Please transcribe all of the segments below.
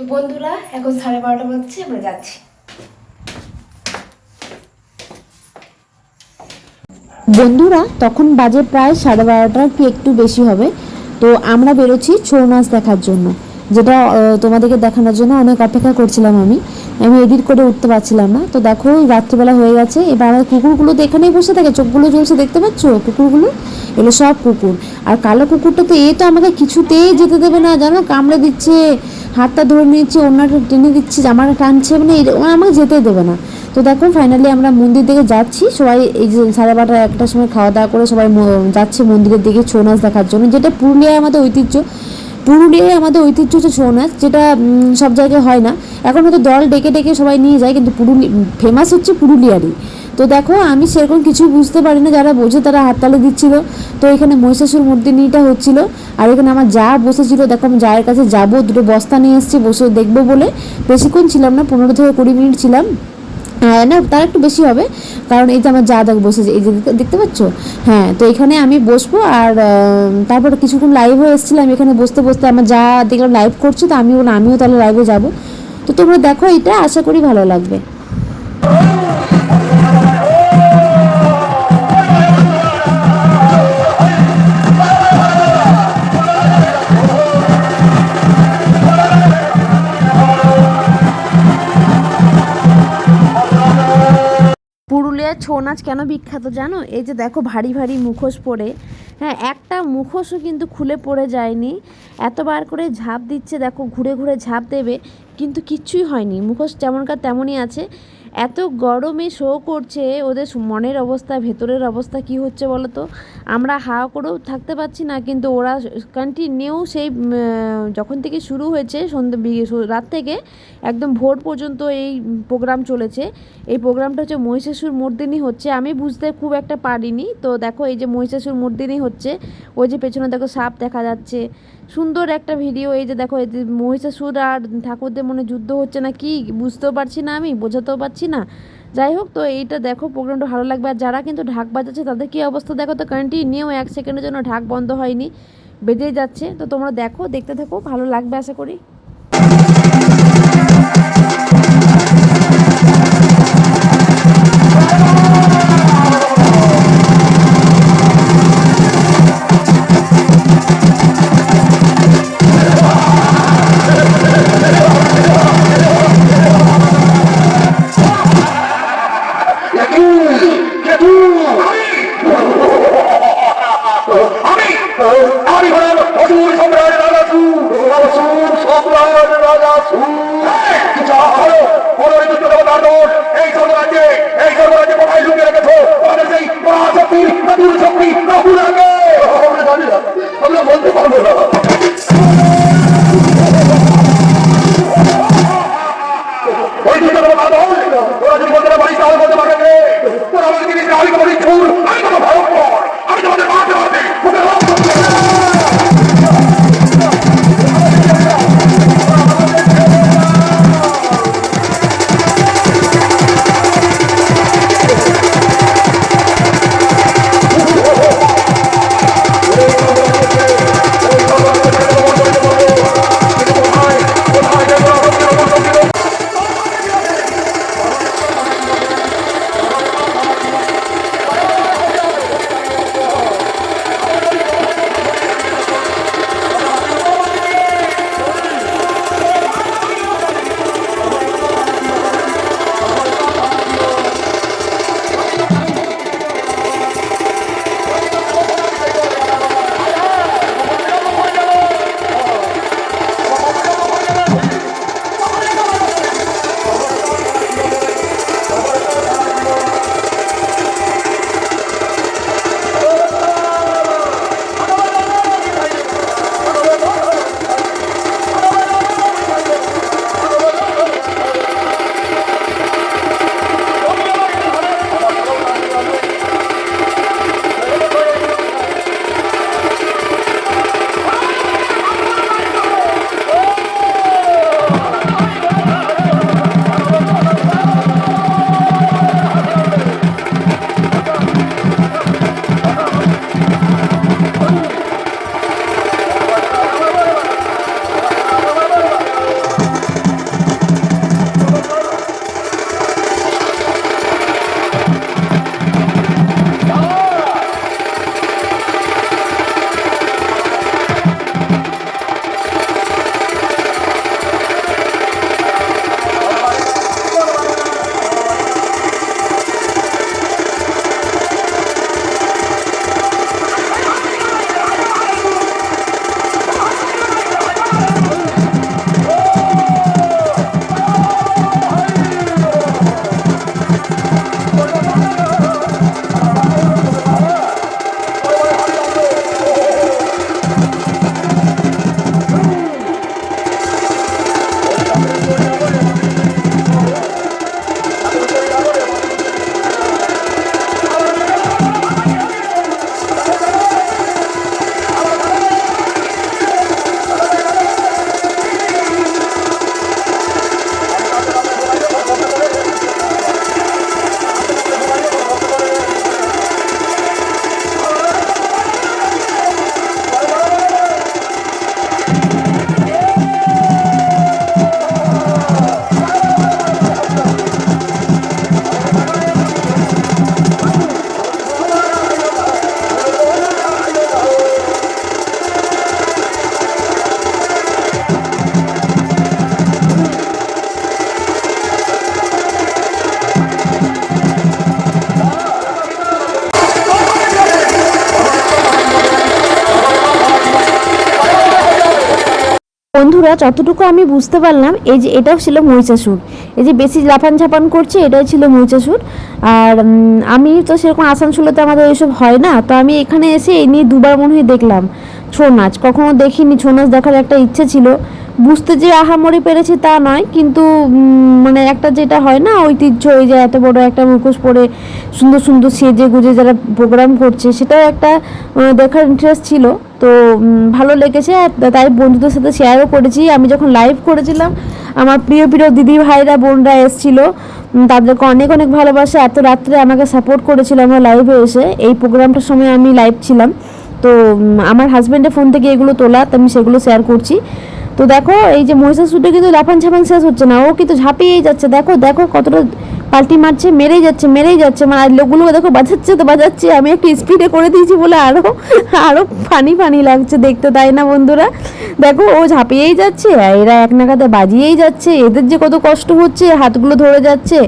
তো বন্ধুরা, এখন সাড়ে বারোটা বাজছে, আমরা যাচ্ছি। বন্ধুরা, তখন বাজে প্রায় সাড়ে বারোটা কি একটু বেশি হবে। তো আমরা বেরোচ্ছি ছৌ নাচ দেখার জন্য, যেটা তোমাদেরকে দেখানোর জন্য অনেক অপেক্ষা করছিলাম আমি। আমি এডিট করে উঠতে পারছিলাম না। তো দেখো রাত্রিবেলা হয়ে গেছে। এবার আমার কুকুরগুলো তো এখানেই বসে থাকে, চোখগুলো জ্বলছে, দেখতে পাচ্ছ? কুকুরগুলো? এগুলো সব কুকুর। আর কালো কুকুরটা তো, এ তো আমাকে কিছুতেই যেতে দেবে না, জানো? কামড়ে দিচ্ছে। হাতটা ধরে নিচ্ছে অন্যটা টেনে দিচ্ছে জামাটা টানছে মানে আমাকে যেতে দেবে না। তো দেখো ফাইনালি আমরা মন্দির দিকে যাচ্ছি, সবাই এই যে সাড়ে বারোটা, একটার সময় খাওয়া দাওয়া করে সবাই যাচ্ছে মন্দিরের দিকে ছৌ নাচ দেখার জন্য। যেটা পুরুলিয়ায় আমাদের ঐতিহ্য, পুরুলিয়ায় আমাদের ঐতিহ্য হচ্ছে ছৌ নাচ, যেটা সব জায়গায় হয় না। এখন হয়তো দল ডেকে ডেকে সবাই নিয়ে যায়, কিন্তু পুরুলি ফেমাস হচ্ছে পুরুলিয়ারই। তো দেখো, আমি সেরকম কিছু বুঝতে পারি না যারা বোঝে তারা হাততালি দিচ্ছিল। তো এখানে মহিষাসুর মূর্তিনিটা হচ্ছিল। আর এখানে আমার যা বসেছিল, দেখো আমি যায়ের কাছে যাব, দুটো বস্তা নিয়ে এসেছি, বসে দেখব বলে। বেশিক্ষণ ছিলাম না, পনেরো থেকে কুড়ি মিনিট ছিলাম। হ্যাঁ না, তার একটু বেশি হবে, কারণ এই যে আমার যা দেখ বসেছে, এই যে দেখতে- পাচ্ছ? হ্যাঁ তো এখানে আমি বসবো, আর তারপরে কিছুক্ষণ লাইভ হয়ে এসেছিলাম এখানে বসতে বসতে আমার যা দেখলাম লাইভ করছে, তো আমিও আমিও তাহলে লাইভে যাব। তো তোমরা দেখো এটা, আশা করি ভালো লাগবে। ছৌ নাচ কেন বিখ্যাত জানো? এই যে দেখো ভারী ভারী মুখোশ পরে। হ্যাঁ একটা মুখোশও কিন্তু খুলে পড়ে যায়নি। এতবার করে ঝাঁপ দিচ্ছে, দেখো ঘুরে ঘুরে ঝাঁপ দেবে, কিন্তু কিচ্ছুই হয়নি। মুখোশ যেমনকার তেমনই আছে। এত গরমে শো করছে, ওদের মনের অবস্থা, ভেতরের অবস্থা কি হচ্ছে বলো তো আমরা হাওয়া করেও থাকতে পারছি না, কিন্তু ওরা কন্টিনিউ সেই যখন থেকে শুরু হয়েছে, সন্ধ্যে রাত থেকে একদম ভোর পর্যন্ত এই প্রোগ্রাম চলেছে। এই প্রোগ্রামটা হচ্ছে মহিষাসুর মর্দিনী হচ্ছে। আমি বুঝতে খুব একটা পারিনি। তো দেখো, এই যে মহিষাসুর মর্দিনী হচ্ছে, ওই যে পেছনে দেখো সাপ দেখা যাচ্ছে। সুন্দর একটা ভিডিও এই যে দেখো, এই যে মহিষাসুর আর ঠাকুরদের মনে যুদ্ধ হচ্ছে না কি, বুঝতেও পারছি না আমি, বোঝাতেও পারছি না। যাই হোক, তো এইটা দেখো প্রোগ্রামটা ভালো লাগবে। আর যারা কিন্তু ঢাক বাজাচ্ছে, তাদের কী অবস্থা দেখো, তো কন্টিনিউ এক সেকেন্ডের জন্য ঢাক বন্ধ হয়নি, বেজেই যাচ্ছে। তো তোমরা দেখো, দেখতে থাকো, ভালো লাগবে আশা করি। দোষ এই সর্বরাজ্যে এই সর্বরাজ্যে কোথায় লুকিয়ে রেখেছো? আমাদের সেই মহাশক্তি নতুন শক্তি নতুন আগে বন্ধুরা, যতটুকু আমি বুঝতে পারলাম, এই যে এটাও ছিল মহিষাসুর এই যে বেশি লাফান ঝাপান করছে, এটাই ছিল মহিষাসুর আর আমি তো সেরকম আসানসোলেতে আমাদের এইসব হয় না, তো আমি এখানে এসে এই নিয়ে দুবার মনে হয় দেখলাম। ছৌ নাচ, কখনো দেখিনি, ছৌ নাচ দেখার একটা ইচ্ছে ছিল। বুঝতে যে আহা আহামরি পেরেছি তা নয়, কিন্তু মানে একটা যেটা হয় না, ঐতিহ্য ওই যে এত বড় একটা মুখোশ পরে সুন্দর সুন্দর সেজে গুজে যারা প্রোগ্রাম করছে, সেটাও একটা দেখার ইন্টারেস্ট ছিল। তো ভালো লেগেছে তাই বন্ধুদের সাথে শেয়ারও করেছি। আমি যখন লাইভ করেছিলাম, আমার প্রিয় প্রিয় দিদি ভাইরা, বোনরা এসেছিল। তাদেরকে অনেক অনেক ভালোবাসা। এত রাত্রে আমাকে সাপোর্ট করেছিল আমার লাইভে এসে। এই প্রোগ্রামটার সময় আমি লাইভ ছিলাম। তো আমার হাজব্যান্ডের ফোন থেকে এগুলো তোলা, তো আমি সেগুলো শেয়ার করছি। তো দেখো, এই যে মহিষাসুরটা কিন্তু লাফান ঝাপান শেষ হচ্ছে না, ও কিন্তু ঝাঁপিয়েই যাচ্ছে। দেখো দেখো কতটা পাল্টি মারছে, মেরেই যাচ্ছে মেরেই যাচ্ছে। মানে আর লোকগুলো দেখো বাজাচ্ছে তো বাজাচ্ছে, আমি একটু স্পিডে করে দিয়েছি বলে আরও আরও ফানি ফানি লাগছে দেখতে, তাই না বন্ধুরা? দেখো, ও ঝাঁপিয়েই যাচ্ছে, এরা এক নাগাতে বাজিয়েই যাচ্ছে, এদের যে কত কষ্ট হচ্ছে, হাতগুলো ধরে যাচ্ছে।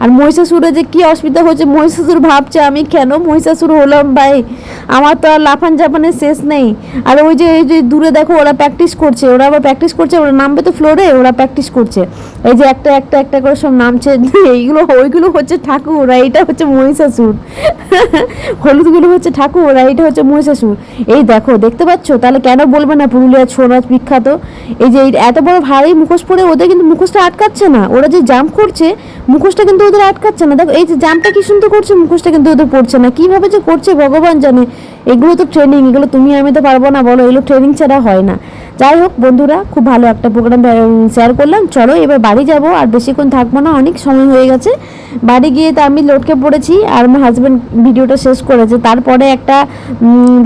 আর মহিষাসুরে যে কি অসুবিধা হচ্ছে, মহিষাসুর ভাবছে, আমি কেন মহিষাসুর হলাম ভাই? আমার তো আর লাফান জাপানের শেষ নেই। আর ওই যে, এই যে দূরে দেখো, ওরা প্র্যাকটিস করছে, ওরা আবার প্র্যাকটিস করছে, ওরা নামবে তো ফ্লোরে ওরা প্র্যাকটিস করছে। এই যে একটা একটা একটা করে সব নামছে, এইগুলো, ওইগুলো হচ্ছে ঠাকুর, আর এইটা হচ্ছে মহিষাসুর। হলুদগুলো হচ্ছে ঠাকুর, আর এইটা হচ্ছে মহিষাসুর। এই দেখো, দেখতে পাচ্ছ? তাহলে কেন বলবে না পুরুলিয়ার ছৌ নাচ বিখ্যাত? এই যে এত বড় ভারী মুখোশ পরে ওদের কিন্তু মুখোশটা আটকাচ্ছে না। ওরা যে জাম্প করছে, মুখোশটা কিন্তু ওদের আটকাচ্ছে না। দেখো, এই যে জাম্পটা কি সুন্দর করছে মুখোশটা কিন্তু ওদের পড়ছে না। কীভাবে যে করছে ভগবান জানে। এগুলো তো ট্রেনিং এগুলো তুমি আমি তো পারব না, বলো, এগুলো ট্রেনিং ছাড়া হয় না। যাই হোক, বন্ধুরা, খুব ভালো একটা প্রোগ্রাম শেয়ার করলাম। চলো, এবার বাড়ি যাব, আর বেশিক্ষণ থাকব না, অনেক সময় হয়ে গেছে। বাড়ি গিয়ে তো আমি লটকে পড়েছি, আর আমার হাজব্যান্ড ভিডিওটা শেষ করেছে। তারপরে একটা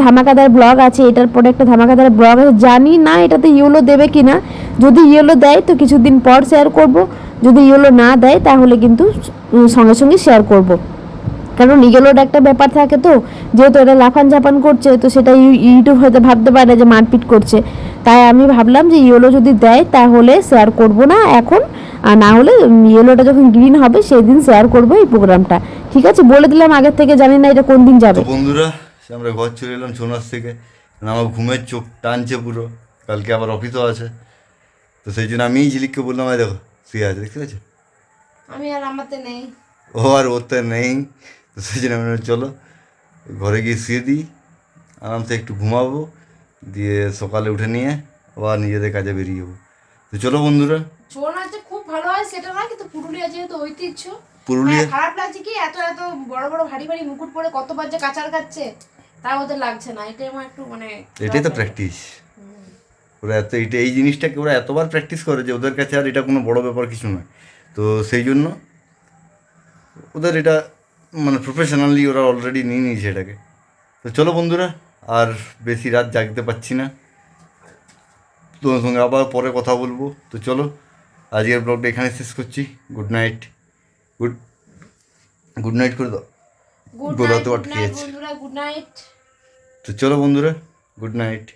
ধামাকাদার ব্লগ আছে, এটার পরে একটা ধামাকাদার ব্লগ আছে। জানি না, এটাতে ইয়েলো দেবে কি না যদি ইয়েলো দেয়, তো কিছুদিন পর শেয়ার করব। যদি ইয়েলো না দেয়, তাহলে কিন্তু সঙ্গে সঙ্গে শেয়ার করব। কারণ ইগেলোর একটা ব্যাপার থাকে তো, যেহেতু এটা লাফান ঝাপান করছে, তো সেটা ইউ- ইউটিউব হয়তো ভাবতে পারে যে মারপিট করছে। তাই আমি ভাবলাম যে ইয়েলো যদি দেয়, তাহলে শেয়ার করব না এখন। আর না হলে ইয়েলোটা যখন গ্রিন হবে সেই দিন শেয়ার করব এই প্রোগ্রামটা ঠিক আছে? বলে দিলাম আগের থেকে, জানি না এটা কোন দিন যাবে। বন্ধুরা আমরা ঘর চলে এলাম ছৌ থেকে। আমার ঘুমের চোখ টানছে পুরো। কালকে আবার অফিসও আছে। তো সেই জন্য আমিই ঝিলিককে বললাম দেখো শুয়ে আছে দেখতে পাচ্ছ আমি আর আমাতে নেই। ও আর ওতে নেই তো সেই জন্য আমি চলো ঘরে গিয়ে শুয়ে দিই আরামসে একটু ঘুমাবো দিয়ে সকালে উঠে নিয়ে আবার নিজেদের কাজে বেরিয়ে যাব। তো চলো বন্ধুরা। ছৌ নাচ যে খুব ভালো হয় সেটা না কিন্তু পুরুলিয়া যেহেতু ঐতিহ্য পুরুলিয়া? হ্যাঁ, খারাপ লাগছে কি এত এত বড় বড় ভারী ভারী মুকুট পরে কতবার যে কাচার খাচ্ছে তাও ওদের লাগছে না এটাই আমার একটু মানে এটাই তো প্র্যাকটিস ওরা এত এটা এই জিনিসটাকে ওরা এতবার প্র্যাকটিস করে যে ওদের কাছে আর এটা কোনো বড় ব্যাপার কিছু নয়। তো সেই জন্য ওদের এটা মানে প্রফেশনালি ওরা অলরেডি নিয়ে নিয়েছে এটাকে। তো চলো বন্ধুরা আর বেশি রাত জাগতে পারছি না। তোমার সঙ্গে আবার পরে কথা বলব। তো চলো আজকের ব্লগটা এখানে শেষ করছি। Good night good good night করে দাও। গোলা তো আটকে আছে। গুড নাইট তো চলো বন্ধুরা গুড নাইট